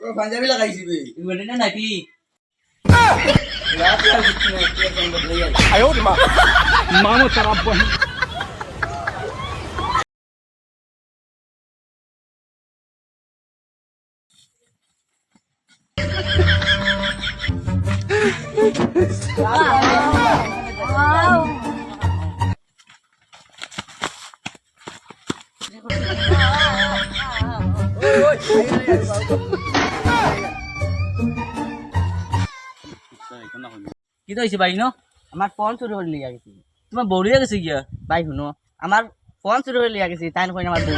পাঞ্জাবি লাগাইছি বে। বেডিটা নাকি রাত আর কিছু কি তো হয়েছে ভাই ন? আমার ফোন চুরি করে লিয়া গেছি তোমার বৌড়িয়া গেছে গিয়া ভাই শুনো আমার ফোন চুরি করে লিয়া গেছি তাই নকই আমার বউ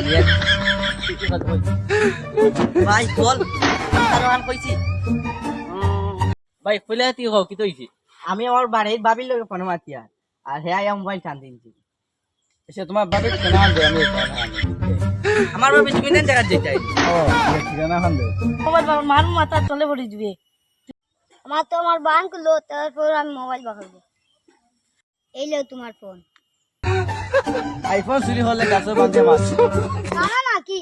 ভাই বল। তার আন কইছি ভাই কইলে তুই হও কি তো হয়েছে আমি আমার বাড়ির বাবির লোক ফোন মাতিয়া আর হ্যাঁ আয়া মোবাইল টান দিনছি এসে তোমার বাপে ঠিকানা আনবে, আমি আমার বাবি তুমি দেন জায়গা যেটাই ও, ঠিকানা আনবে। মোবাইল বাবার মান মাথা চলে পড়ে দিবে আমার তো আমার বান করল তারপর আমি মোবাইল বাকাবো এই লো তোমার ফোন আইফোন চুরি হলে গাছের বাঁধে মাছ। না না না কি?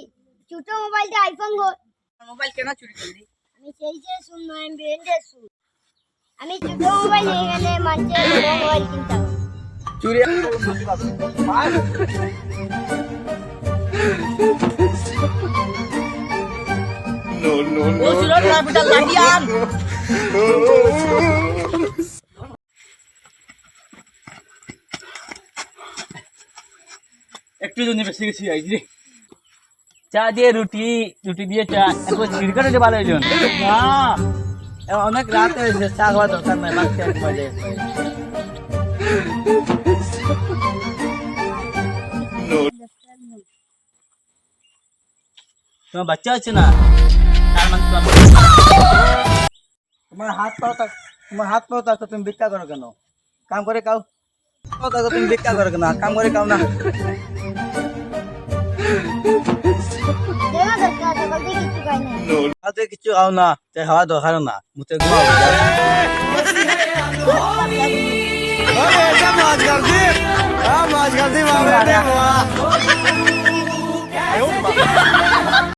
ছোট মোবাইলটা আইফোন গো। মোবাইল কেন চুরি করলি? আমি সেই যে শুন নয় ব্রেন্ডে শুন। আমি ছোট মোবাইল নিয়ে গেলে বড় মোবাইল কিনতে হবে। চুরি ও চুরি না বিটা লাগিয়ান একটু জন্য বেশি গেছি আইছি চা দিয়ে রুটি রুটি দিয়ে চা একবার ছিড়কাটা দিয়ে ভালো হইল না এ অনেক রাত হয়েছে চা খাওয়া দরকার নাই বাদ খেয়ে ঘুমাই যায় তোমার বাচ্চা হচ্ছে না তোমার হাত পাও তোমার হাত পাও থাকতো তুমি ভিক্ষা করো কেন কাম করে পাও থাকতো তুমি ভিক্ষা করো কেন কাম করে খাও না হাতে কিছু খাও না তাই খাওয়া দরকার না মুতে ঘুমাও আয় ওরে মা